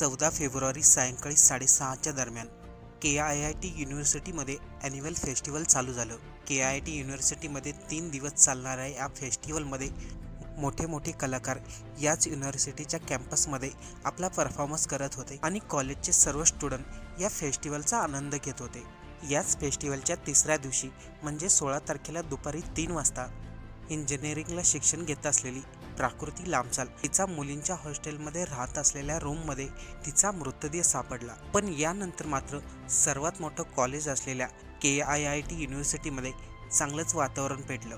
चौदा फेब्रुवारी सायंकाळी साडेसहाच्या दरम्यान के आय आय टी युनिव्हर्सिटीमध्ये ॲन्युअल फेस्टिवल चालू झालं. के आय आय टी युनिव्हर्सिटीमध्ये तीन दिवस चालणाऱ्या या फेस्टिवलमध्ये मोठे मोठे कलाकार याच युनिव्हर्सिटीच्या कॅम्पसमध्ये आपला परफॉर्मन्स करत होते आणि कॉलेजचे सर्व स्टुडंट या फेस्टिवलचा आनंद घेत होते. याच फेस्टिवलच्या तिसऱ्या दिवशी म्हणजे सोळा तारखेला दुपारी तीन वाजता इंजिनिअरिंगला शिक्षण घेत असलेली प्राकृती लांबचाल. तिचा मुलींच्या हॉस्टेलमध्ये राहत असलेल्या रूममध्ये तिचा मृतदेह सापडला. पण यानंतर मात्र सर्वात मोठं कॉलेज असलेल्या के आय आय टी युनिव्हर्सिटीमध्ये चांगलंच वातावरण पेटलं.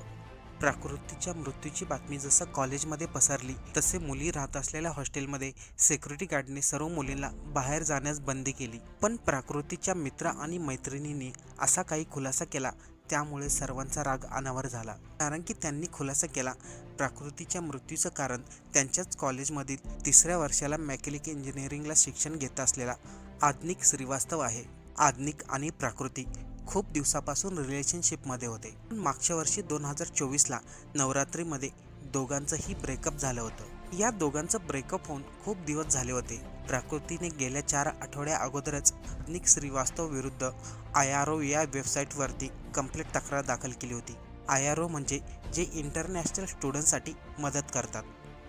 प्राकृतीच्या मृत्यूची बातमी जसं कॉलेजमध्ये पसरली तसे मुली राहत असलेल्या हॉस्टेलमध्ये सिक्युरिटी गार्डने सर्व मुलींना बाहेर जाण्यास बंदी केली. पण प्राकृतीच्या मित्र आणि मैत्रिणींनी असा काही खुलासा केला त्यामुळे सर्वांचा राग अनावर झाला. कारण की त्यांनी खुलासा केला. प्राकृतीच्या मृत्यूचं कारण त्यांच्याच कॉलेजमधील तिसऱ्या वर्षाला मेकॅनिक इंजिनिअरिंगला शिक्षण घेत असलेला आधनिक श्रीवास्तव आहे. आधनिक आणि प्राकृतिक खूप दिवसापासून रिलेशनशिपमध्ये होते. मागच्या वर्षी दोन हजार चोवीसला नवरात्रीमध्ये दोघांचंही ब्रेकअप झालं होतं. या दोघांचं ब्रेकअप होऊन खूप दिवस झाले होते. प्रकृतीने गेल्या चार आठवड्या अगोदरच निक श्रीवास्तव विरुद्ध आय आर ओ या वेबसाईटवरती कंप्लेंट तक्रार दाखल केली होती. आय आर ओ म्हणजे जे इंटरनॅशनल स्टुडंटसाठी मदत करतात.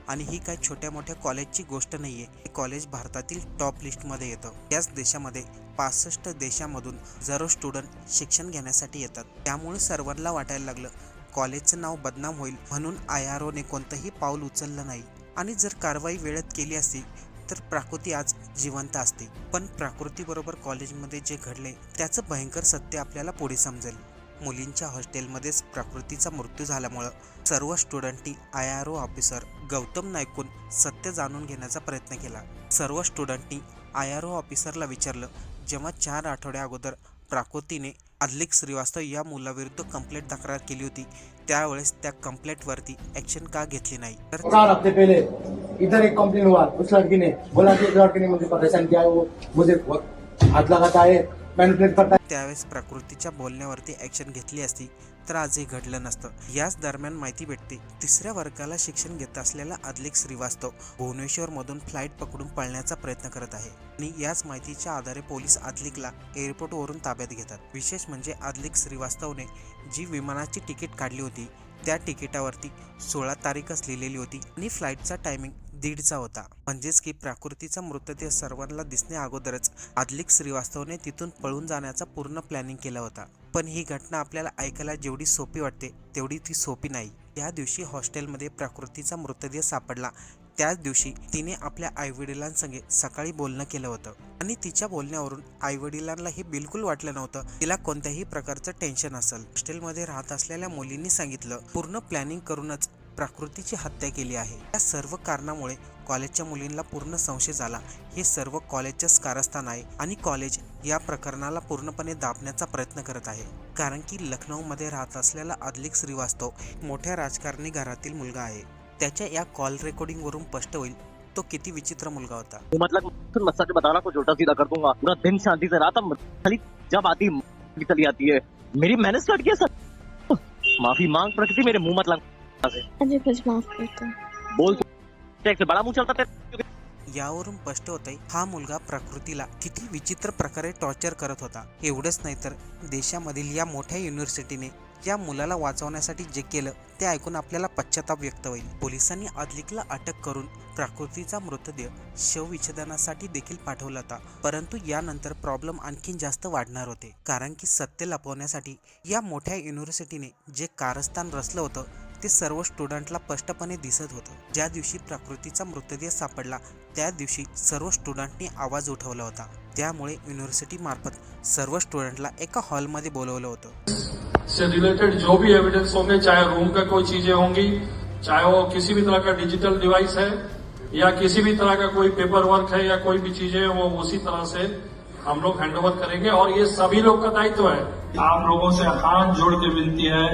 आणि ही काही छोट्या मोठ्या कॉलेजची गोष्ट नाही आहे हे कॉलेज भारतातील टॉप लिस्टमध्ये येतं. याच देशामध्ये पासष्ट देशामधून जरो स्टुडंट शिक्षण घेण्यासाठी येतात. त्यामुळे सर्वांना वाटायला लागलं कॉलेजचं नाव बदनाम होईल म्हणून आय आर ओने कोणतंही पाऊल उचललं नाही. आणि जर कारवाई वेळेत केली असती तर प्राकृती आज जिवंत असते. पण प्राकृतीबरोबर कॉलेजमध्ये जे घडले त्याचं भयंकर सत्य आपल्याला पुढे समजेल. मुलींच्या हॉस्टेलमध्येच प्राकृतीचा मृत्यू झाल्यामुळं सर्व स्टुडंटनी I R O officer Gautam नायकून सत्य जाणून घेण्याचा प्रयत्न केला. सर्व स्टुडंटनी आय आर ओ ऑफिसरला विचारलं जेव्हा चार आठवड्या अगोदर प्राकृतीने अदलिक श्रीवास्तव या मुलाविरुद्ध कंप्लेंट तक्रार केली होती त्यावेळेस त्या कंप्लेंटवरती ॲक्शन का घेतली नाही? तर चार हफ्ते पहले इधर एक कंप्लेन हुआ उस लड़की ने बोला कि इस लड़के ने मुझे परेशान किया है, वो मुझे बहुत हाथ लगाता है मैनिपुलेट करता है त्यावेळेस प्रकृतीच्या बोलण्यावरती ॲक्शन घेतली असती. तर आजही घडलं नसतं. याच दरम्यान माहिती भेटते तिसऱ्या वर्गाला शिक्षण घेत असलेला आदलिक श्रीवास्तव भुवनेश्वरमधून फ्लाईट पकडून पळण्याचा प्रयत्न करत आहे आणि याच माहितीच्या आधारे पोलीस आदलिकला एअरपोर्टवरून ताब्यात घेतात. विशेष म्हणजे आदलिक श्रीवास्तवने जी विमानाची तिकीट काढली होती त्या तिकिटावरती सोळा तारीखच लिहिलेली होती आणि फ्लाईटचा टायमिंग दीडचा होता. म्हणजेच की प्राकृतीचा मृतदेह सर्वांना दिसण्या अगोदरच आदलिक श्रीवास्तवने तिथून पळून जाण्याचा पूर्ण प्लॅनिंग केला होता. पण ही घटना आपल्याला ऐकायला जेवढी सोपी वाटते तेवढी ती सोपी नाही. या दिवशी हॉस्टेलमध्ये प्रकृतीचा मृतदेह सापडला. त्याच दिवशी तिने आपल्या आईवडिलांसंगे सकाळी बोलणं केलं होतं. आणि तिच्या बोलण्यावरून आईवडिलांना हे बिलकुल वाटलं नव्हतं. तिला कोणत्याही प्रकारचं टेन्शन असेल. हॉस्टेलमध्ये राहत असलेल्या मुलींनी सांगितलं पूर्ण प्लॅनिंग करूनच प्रकृतीची हत्या केली आहे. या सर्व कारणामुळे कॉलेजच्या मुलींना पूर्ण संशय झाला. हे सर्व कॉलेजचंच कारस्थान आहे आणि कॉलेज या प्रकरणाला पूर्णपणे दाबण्याचा प्रयत्न करत आहे. कारण की लखनौमध्ये राहत असलेला आदलिक श्रीवास्तव मोठ्या राजकारणी घरातील मुलगा आहे. त्याच्या या कॉल रेकॉर्डिंगवरून स्पष्ट होईल तो किती विचित्र मुलगा होता. मतलब बताना कुछ उल्टा सीधा कर दूंगा. पूरा दिन शांति से खाली जब आती की चली आती है। मेरी किया सर। माफी मांग प्रकृति मेरे मुंह मत लग। मुझे कुछ माफ कर दो। बोल यावरून स्पष्ट होतंय हा मुलगा प्रकृतीला किती विचित्र प्रकारे टॉर्चर करत होता. एवढंच नाही तर देशामधील या मोठ्या युनिव्हर्सिटीने या मुलाला वाचवण्यासाठी जे केलं ते ऐकून आपल्याला पश्चाताप व्यक्त होईल. पोलिसांनी अदलिकला अटक करून प्राकृतीचा मृतदेह शवविच्छेदनासाठी देखील पाठवला होता. परंतु यानंतर प्रॉब्लेम आणखीन जास्त वाढणार होते. कारण की सत्य लपवण्यासाठी या मोठ्या युनिव्हर्सिटीने जे कारस्थान रचलं होतं ते सर्व स्टुडंटला स्पष्टपणे दिसत होतं. ज्या दिवशी प्रकृतीचा मृतदेह सापडला त्या दिवशी सर्व स्टुडंटनी आवाज उठवला होता. त्यामुळे युनिव्हर्सिटी मार्फत सर्व स्टुडंटला एका हॉलमध्ये बोलवलं होतं. से रिलेटेड जो भी एविडेंस होंगे चाहे रूम का कोई चीजें होंगी चाहे वो किसी भी तरह का डिजिटल डिवाइस है या किसी भी तरह का कोई पेपर वर्क है या कोई भी चीजें वो उसी तरह से हम लोग हैंड ओवर करेंगे और ये सभी लोग का दायित्व है आप लोगों से हाथ जोड़ के विनती है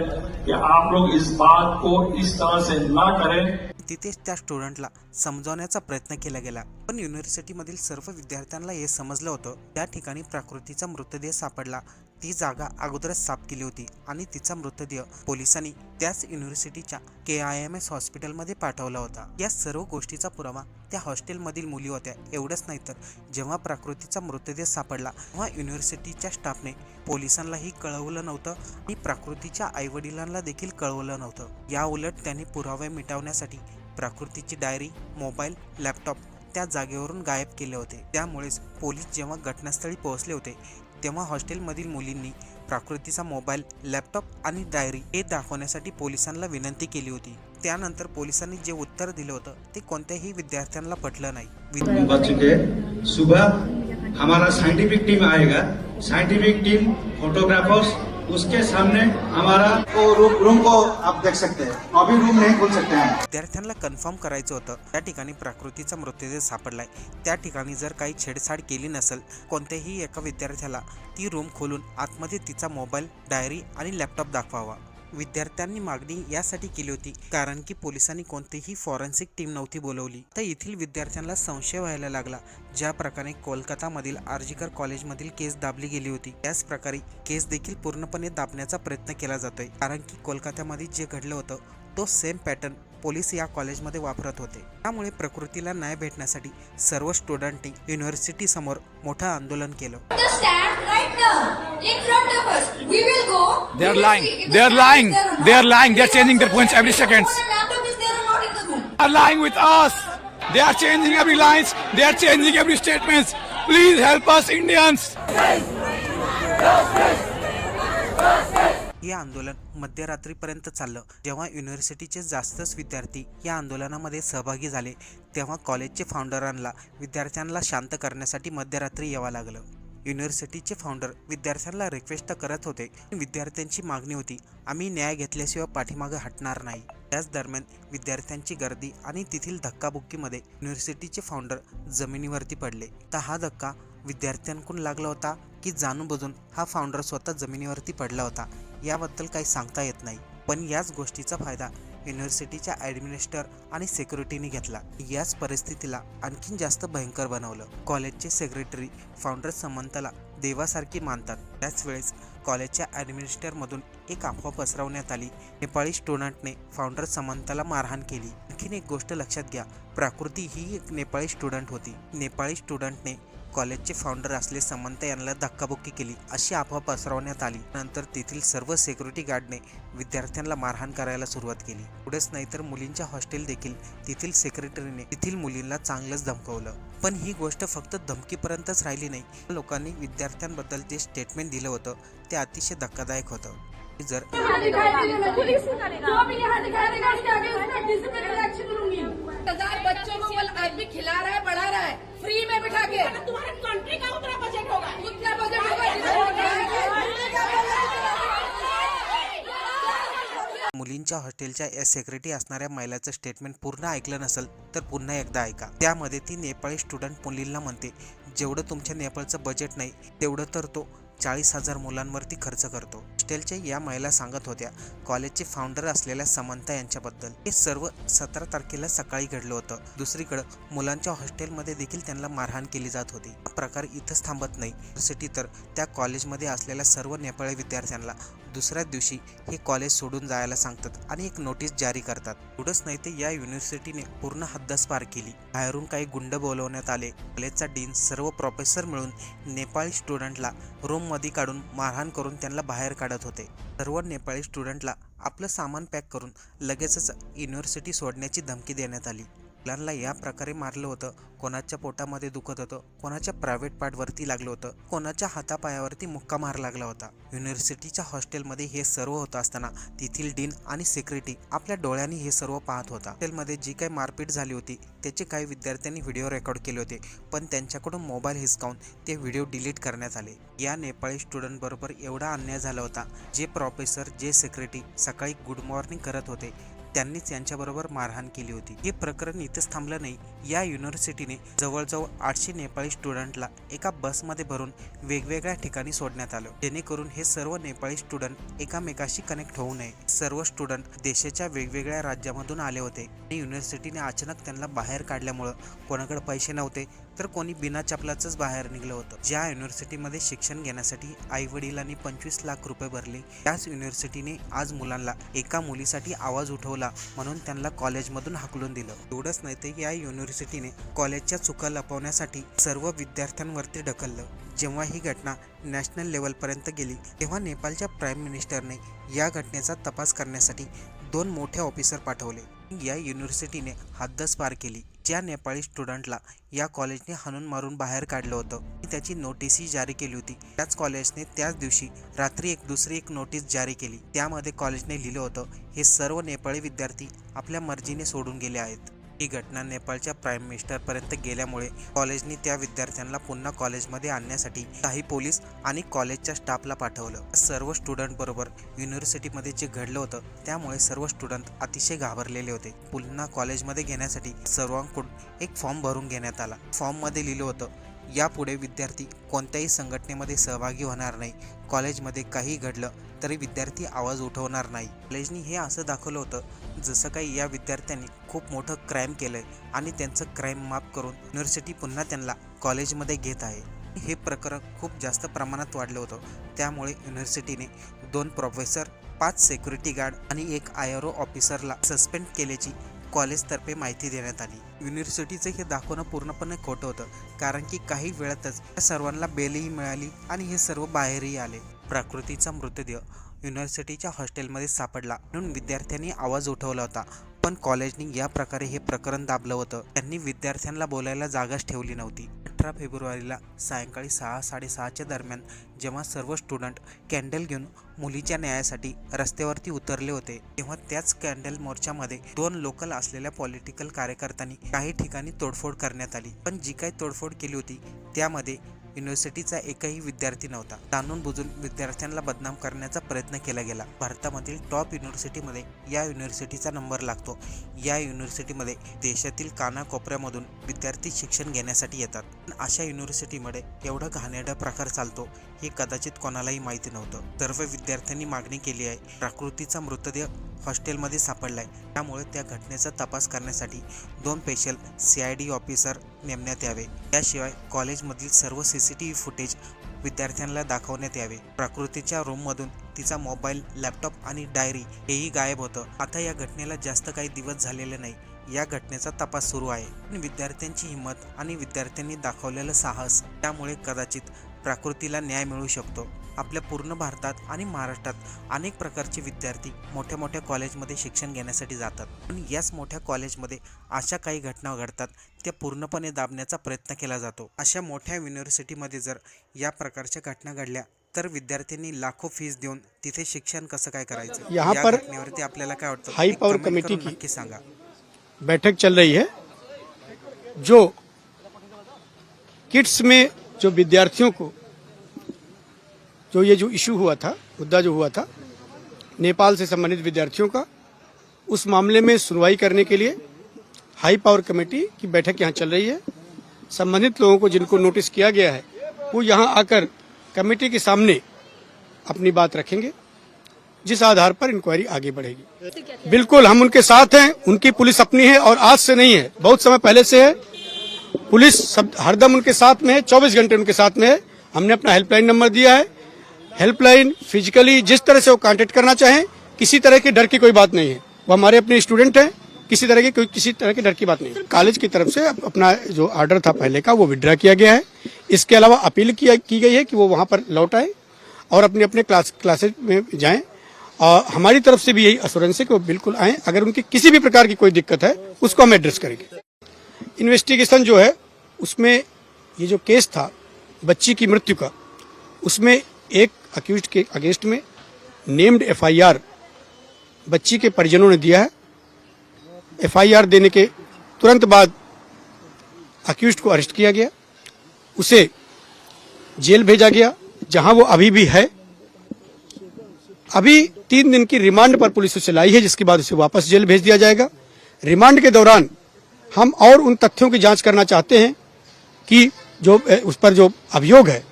कि आप लोग इस बात को इस तरह से ना करें। तिथेच त्या स्टुडंटला समजावण्याचा प्रयत्न केला गेला. पण युनिव्हर्सिटीमधील सर्व विद्यार्थ्यांना हे समजलं होतं. त्या ठिकाणी प्राकृतीचा मृतदेह सापडला. ती जागा अगोदरच साफ केली होती आणि तिचा मृतदेह पोलिसांनी त्याच युनिव्हर्सिटीच्या के आय एम एस हॉस्पिटलमध्ये पाठवला होता. या सर्व गोष्टीचा पुरावा त्या हॉस्टेलमधील मुली होत्या एवढंच नाही तर जेव्हा प्राकृतीचा मृतदेह सापडला तेव्हा युनिव्हर्सिटीच्या स्टाफने पोलिसांनाही कळवलं नव्हतं आणि प्राकृतीच्या आईवडिलांना देखील कळवलं नव्हतं. या उलट त्यांनी पुरावे मिटवण्यासाठी प्राकृतीची डायरी मोबाईल लॅपटॉप त्या जागेवरून गायब केले होते. त्यामुळेच पोलीस जेव्हा घटनास्थळी पोहोचले होते तेव्हा हॉस्टेलमधील मुलींनी प्राकृतीचा मोबाईल लॅपटॉप आणि डायरी हे दाखवण्यासाठी पोलिसांना विनंती केली होती. त्यानंतर पोलिसांनी जे उत्तर दिलं होतं ते कोणत्याही विद्यार्थ्यांना पटलं नाही. सुबह हमारा साइंटिफिक टीम आएगा। साइंटिफिक टीम फोटोग्राफर्स उसके सामने हमारा तो रूम रूम को आप देख सकते हैं। अभी रूम नहीं खोल सकते हैं। विद्यार्थ्यांना कन्फर्म करायचं होतं. त्या ठिकाणी प्राकृतीचा मृतदेह सापडलाय. त्या ठिकाणी जर काही छेडछाड केली नसेल कोणत्याही एका विद्यार्थ्याला ती रूम खोलून आतमध्ये तिचा मोबाईल डायरी आणि लॅपटॉप दाखवावा. विद्यार्थ्यांनी मागणी यासाठी केली होती कारण की पोलिसांनी कोणतीही फॉरेन्सिक टीम नव्हती बोलवली. तर येथील विद्यार्थ्यांना संशय व्हायला लागला ज्या प्रकारे कोलकातामधील आर्जिकर कॉलेजमधील केस दाबली गेली होती. त्याच प्रकारे केस देखील पूर्णपणे दाबण्याचा प्रयत्न केला जातोय कारण की कोलकात्यामध्ये जे घडलं होतं तो सेम पॅटर्न पोलीस या कॉलेजमध्ये वापरत होते त्यामुळे प्रकृतीला न्याय भेटण्यासाठी सर्व स्टुडंटनी युनिव्हर्सिटी समोर मोठं आंदोलन केलं. Please help us, Indians. हे आंदोलन मध्यरात्रीपर्यंत चाललं. जेव्हा युनिव्हर्सिटीचे जास्तच विद्यार्थी या आंदोलनामध्ये सहभागी झाले तेव्हा कॉलेजचे फाउंडरांना विद्यार्थ्यांना शांत करण्यासाठी मध्यरात्री यावं लागलं. युनिव्हर्सिटीचे फाउंडर विद्यार्थ्यांना रिक्वेस्ट करत होते. विद्यार्थ्यांची मागणी होती आम्ही न्याय घेतल्याशिवाय पाठीमागे हटणार नाही. त्याच दरम्यान विद्यार्थ्यांची गर्दी आणि तेथील धक्काबुक्कीमध्ये युनिव्हर्सिटीचे फाउंडर जमिनीवरती पडले. तर हा धक्का विद्यार्थ्यांकडून लागला होता की जाणून बुजून हा फाउंडर स्वतः जमिनीवरती पडला होता. याबद्दल काही सांगता येत नाही. पण याच गोष्टीचा फायदा युनिव्हर्सिटीच्या ॲडमिनिस्टर आणि सेक्युरिटीने घेतला. याच परिस्थितीला आणखीन जास्त भयंकर बनवलं. कॉलेजचे सेक्रेटरी फाउंडर समंतला देवासारखी मानतात. त्याच वेळेस कॉलेजच्या ॲडमिनिस्टरमधून एक अफवा पसरवण्यात आली. नेपाळी स्टुडंटने फाउंडर समंतला मारहाण केली. आणखीन एक गोष्ट लक्षात घ्या. प्राकृती ही एक नेपाळी स्टुडंट होती. नेपाळी स्टुडंटने कॉलेजचे फाउंडर असले समंता यांना धक्काबुक्की केली अशी अफवा पसरवण्यात आली. नंतर तेथील सर्व सिक्युरिटी गार्डने विद्यार्थ्यांना मारहाण करायला सुरुवात केली. पुढेच नाही तर मुलींच्या हॉस्टेल देखील तेथील सेक्रेटरीने तेथील मुलींना चांगलंच धमकवलं. पण ही गोष्ट फक्त धमकीपर्यंतच राहिली नाही. लोकांनी विद्यार्थ्यांबद्दल जे स्टेटमेंट दिलं होतं ते अतिशय धक्कादायक होतं. जर हजार बच्चों को वो भी खिला रहा है पढ़ा रहा है। फ्री में बिठा के। तुम्हारे कंट्री का उतना बजट होगा। उतना बजट होगा मुलींच्या हॉस्टेलच्या या सेक्रेटरी असणाऱ्या महिलाचं स्टेटमेंट पूर्ण ऐकलं नसेल तर पुन्हा एकदा ऐका. त्यामध्ये ती नेपाळी स्टुडंट मुलींना म्हणते जेवढं तुमच्या नेपाळचं बजेट नाही तेवढं तर तो चाळीस हजार मुलांवरती खर्च करतो. हॉस्टेलच्या या महिला सांगत होत्या कॉलेजचे फाउंडर असलेल्या समंता यांच्याबद्दल हे सर्व सतरा तारखेला सकाळी घडलं होतं. दुसरीकडं मुलांच्या हॉस्टेलमध्ये देखील त्यांना मारहाण केली जात होती. हा प्रकार इथंच थांबत नाही. सिटी तर त्या कॉलेजमध्ये असलेल्या सर्व नेपाळी विद्यार्थ्यांना दुसऱ्याच दिवशी हे कॉलेज सोडून जायला सांगतात आणि एक नोटीस जारी करतात. एवढंच नाही ते या युनिव्हर्सिटीने पूर्ण हद्दस पार केली. बाहेरून काही गुंड बोलवण्यात आले. कॉलेजचा डीन सर्व प्रोफेसर मिळून नेपाळी स्टुडंटला रूममध्ये काढून मारहाण करून त्यांना बाहेर काढत होते. सर्व नेपाळी स्टुडंटला आपलं सामान पॅक करून लगेचच युनिव्हर्सिटी सोडण्याची धमकी देण्यात आली. मुलांना या प्रकारे मारलं होतं. कोणाच्या पोटामध्ये दुखत होतं कोणाच्या प्रायव्हेट पार्टवरती लागलं होतं कोणाच्या हातापायावरती मुक्का मार लागला होता. युनिव्हर्सिटीच्या हॉस्टेलमध्ये हे सर्व होत असताना तेथील डीन आणि सेक्युरिटी आपल्या डोळ्यांनी हे सर्व पाहत होता. हॉस्टेलमध्ये जी काही मारपीट झाली होती त्याचे काही विद्यार्थ्यांनी व्हिडिओ रेकॉर्ड केले होते पण त्यांच्याकडून मोबाईल हिसकावून ते व्हिडिओ डिलीट करण्यात आले. या नेपाळी स्टुडंटबरोबर एवढा अन्याय झाला होता जे प्रोफेसर जे सेक्रेटरी सकाळी गुड मॉर्निंग करत होते त्यांनीच यांच्याबरोबर मारहाण केली होती. हे प्रकरण इथेच थांबलं नाही. या युनिव्हर्सिटीने जवळजवळ आठशे नेपाळी स्टुडंटला एका बसमध्ये भरून वेगवेगळ्या ठिकाणी सोडण्यात आलं. जेणेकरून हे सर्व नेपाळी स्टुडंट एकामेकाशी कनेक्ट होऊ नये. सर्व स्टुडंट देशाच्या वेगवेगळ्या राज्यामधून आले होते. आणि युनिव्हर्सिटीने अचानक त्यांना बाहेर काढल्यामुळं कोणाकडे पैसे नव्हते तर कोणी बिना चपलाचंच बाहेर निघलं होतं. ज्या युनिव्हर्सिटीमध्ये शिक्षण घेण्यासाठी आई वडिलांनी पंचवीस लाख रुपये भरले त्याच युनिव्हर्सिटीने आज मुलांना एका मुलीसाठी आवाज उठवला म्हणून त्यांना कॉलेजमधून हाकलून दिलं. एवढंच नाही तर या युनिव्हर्सिटीने कॉलेजच्या चुका लपवण्यासाठी सर्व विद्यार्थ्यांवरती ढकललं. जेव्हा ही घटना नॅशनल लेवलपर्यंत गेली तेव्हा नेपाळच्या प्राईम मिनिस्टरने या घटनेचा तपास करण्यासाठी दोन मोठे ऑफिसर पाठवले. या युनिव्हर्सिटीने हद्दच पार केली ज्या नेपाळी स्टुडंटला या कॉलेजने हाणून मारून बाहेर काढलं होतं. त्याची नोटीसही जारी केली होती. त्याच कॉलेजने त्याच दिवशी रात्री एक दुसरी एक नोटीस जारी केली. त्यामध्ये कॉलेजने लिहिलं होतं हे सर्व नेपाळी विद्यार्थी आपल्या मर्जीने सोडून गेले आहेत. ही घटना नेपाळच्या प्राईम मिनिस्टरपर्यंत गेल्यामुळे कॉलेजने त्या विद्यार्थ्यांना पुन्हा कॉलेजमध्ये आणण्यासाठी काही पोलीस आणि कॉलेजच्या स्टाफला पाठवलं. सर्व स्टुडंट बरोबर युनिव्हर्सिटीमध्ये जे घडलं होतं त्यामुळे सर्व स्टुडंट अतिशय घाबरलेले होते. पुन्हा कॉलेजमध्ये घेण्यासाठी सर्वांकडून एक फॉर्म भरून घेण्यात आला. फॉर्ममध्ये लिहिलं होतं यापुढे विद्यार्थी कोणत्याही संघटनेमध्ये सहभागी होणार नाही. कॉलेजमध्ये काही घडलं तरी विद्यार्थी आवाज उठवणार नाही. कॉलेजनी हे असं दाखवलं होतं जसं काही या विद्यार्थ्यांनी खूप मोठं क्राईम केलंय आणि त्यांचं क्राईम माफ करून युनिव्हर्सिटी पुन्हा त्यांना कॉलेजमध्ये घेत आहे. हे प्रकरण खूप जास्त प्रमाणात वाढलं होतं. त्यामुळे युनिव्हर्सिटीने दोन प्रोफेसर पाच सेक्युरिटी गार्ड आणि एक आय आर ओ ऑफिसरला सस्पेंड केल्याची कॉलेजतर्फे माहिती देण्यात आली. युनिव्हर्सिटीचं हे दाखवणं पूर्णपणे खोटं होतं. कारण की काही वेळातच सर्वांना बेलही मिळाली आणि हे सर्व बाहेरही आले. प्रकृतीचा मृतदेह युनिव्हर्सिटीच्या हॉस्टेलमध्ये सापडला म्हणून विद्यार्थ्यांनी आवाज उठवला होता. पण कॉलेजने या प्रकारे हे प्रकरण दाबलं होतं. त्यांनी विद्यार्थ्यांना बोलायला जागाच ठेवली नव्हती. अठरा फेब्रुवारीला सायंकाळी सहा साडेसहाच्या दरम्यान जेव्हा सर्व स्टुडंट कॅन्डल घेऊन मुलीच्या न्यायासाठी रस्त्यावरती उतरले होते तेव्हा त्याच कॅन्डल मोर्चामध्ये दोन लोकल असलेल्या पॉलिटिकल कार्यकर्त्यांनी काही ठिकाणी तोडफोड करण्यात आली. पण जी काही तोडफोड केली होती त्यामध्ये युनिव्हर्सिटीचा एकही विद्यार्थी नव्हता. जाणून बुजून विद्यार्थ्यांना बदनाम करण्याचा प्रयत्न केला गेला. भारतामधील टॉप युनिव्हर्सिटीमध्ये या युनिव्हर्सिटीचा नंबर लागतो. या युनिव्हर्सिटीमध्ये देशातील कानाकोपऱ्यामधून विद्यार्थी शिक्षण घेण्यासाठी येतात. पण अशा युनिव्हर्सिटीमध्ये एवढा घाणेरडा प्रकार चालतो हे कदाचित कोणालाही माहिती नव्हतं. सर्व विद्यार्थ्यांनी मागणी केली आहे प्राकृतीचा मृतदेह हॉस्टेलमध्ये सापडला आहे त्यामुळे त्या घटनेचा तपास करण्यासाठी दोन special C I D officer नेमण्यात यावे. याशिवाय कॉलेजमधील सर्व C C T V footage विद्यार्थ्यांना दाखवण्यात यावे. प्रकृतीच्या रूममधून तिचा मोबाईल लॅपटॉप आणि डायरी हेही गायब होतं. आता या घटनेला जास्त काही दिवस झालेले नाही. या घटनेचा तपास सुरू आहे. पण विद्यार्थ्यांची हिंमत आणि विद्यार्थ्यांनी दाखवलेलं साहस त्यामुळे कदाचित प्राकृतीला न्याय मिळू शकतो. आपल्या पूर्ण भारतात आणि महाराष्ट्रात अनेक प्रकारचे विद्यार्थी मोठ्या मोठ्या कॉलेजमध्ये शिक्षण घेण्यासाठी जातात. पण याच मोठ्या कॉलेजमध्ये अशा काही घटना घडतात त्या पूर्णपणे दाबण्याचा प्रयत्न केला जातो. अशा मोठ्या युनिव्हर्सिटीमध्ये जर या प्रकारच्या घटना घडल्या तर विद्यार्थ्यांनी लाखो फीस देऊन तिथे शिक्षण कसं काय करायचं? या घटनेवरती आपल्याला काय वाटतं? हाई पावर कमेटी नक्की सांगा. बैठक चल रही है जो किट्स में जो विद्यार्थियों को जो ये जो इशू हुआ था, मुद्दा जो हुआ था, नेपाल से संबंधित विद्यार्थियों का, उस मामले में सुनवाई करने के लिए हाई पावर कमेटी की बैठक यहाँ चल रही है। संबंधित लोगों को जिनको नोटिस किया गया है, वो यहाँ आकर कमेटी के सामने अपनी बात रखेंगे, जिस आधार पर इंक्वायरी आगे बढ़ेगी। बिल्कुल, हम उनके साथ हैं, उनकी पुलिस अपनी है और आज से नहीं है, बहुत समय पहले से है। पुलिस सब हरदम उनके साथ में है, चौबीस घंटे उनके साथ में है। हमने अपना हेल्पलाइन नंबर दिया है हेल्पलाइन फिजिकली जिस तरह से वो कांटेक्ट करना चाहें, किसी तरह के डर की कोई बात नहीं है। वो हमारे अपने स्टूडेंट हैं, किसी तरह की कोई, किसी तरह की डर की बात नहीं कॉलेज की तरफ़ से अपना जो ऑर्डर था पहले का, वो विड्रा किया गया है। इसके अलावा अपील किया, की गई है कि वो वहाँ पर लौट आए और अपने अपने क्लास क्लासेज में जाएँ। और हमारी तरफ़ से भी यही अश्योरेंस है कि वो बिल्कुल आए। अगर उनकी किसी भी प्रकार की कोई दिक्कत है, उसको हम एड्रेस करेंगे। इन्वेस्टिगेशन जो है, उसमें ये जो केस था, बच्ची की मृत्यु का, उसमें एक अक्यूज के अगेंस्ट में नेम्ड एफआईआर बच्ची के परिजनों ने दिया है। एफआईआर देने के तुरंत बाद अक्यूज को अरेस्ट किया गया। उसे जेल भेजा गया, जहाँ वो अभी भी है। अभी तीन दिन की रिमांड पर पुलिस उसे लाई है, जिसके बाद उसे वापस जेल भेज दिया जाएगा। रिमांड के दौरान हम और उन तथ्यों की जाँच करना चाहते हैं कि जो उस पर जो अभियोग है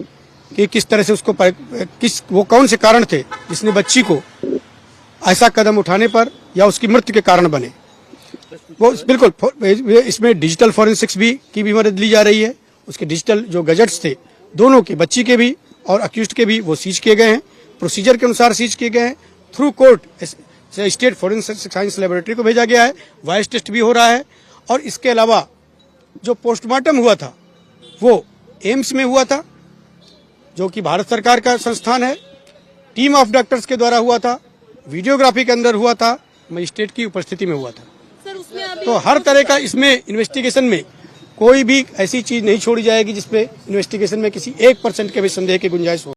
कि किस तरह से उसको किस, वो कौन से कारण थे जिसने बच्ची को ऐसा कदम उठाने पर या उसकी मृत्यु के कारण बने? वो बिल्कुल इसमें डिजिटल फॉरेंसिक्स भी की भी मदद ली जा रही है। उसके डिजिटल जो गजट्स थे, दोनों के, बच्ची के भी और अक्यूज के भी, वो सीज किए गए हैं। प्रोसीजर के अनुसार सीज किए गए हैं। Through court state forensic science laboratory को भेजा गया है। वॉइस टेस्ट भी हो रहा है। और इसके अलावा जो पोस्टमार्टम हुआ था, वो एम्स में हुआ था। जो कि भारत सरकार का संस्थान है टीम ऑफ़ डॉक्टर्स के द्वारा हुआ था वीडियोग्राफी के अंदर हुआ था मजिस्ट्रेट की उपस्थिति में हुआ था। तो हर तरह का इसमें इन्वेस्टिगेशन में कोई भी ऐसी चीज़ नहीं छोड़ी जाएगी जिसपे इन्वेस्टिगेशन में किसी एक परसेंट के भी संदेह की गुंजाइश हो।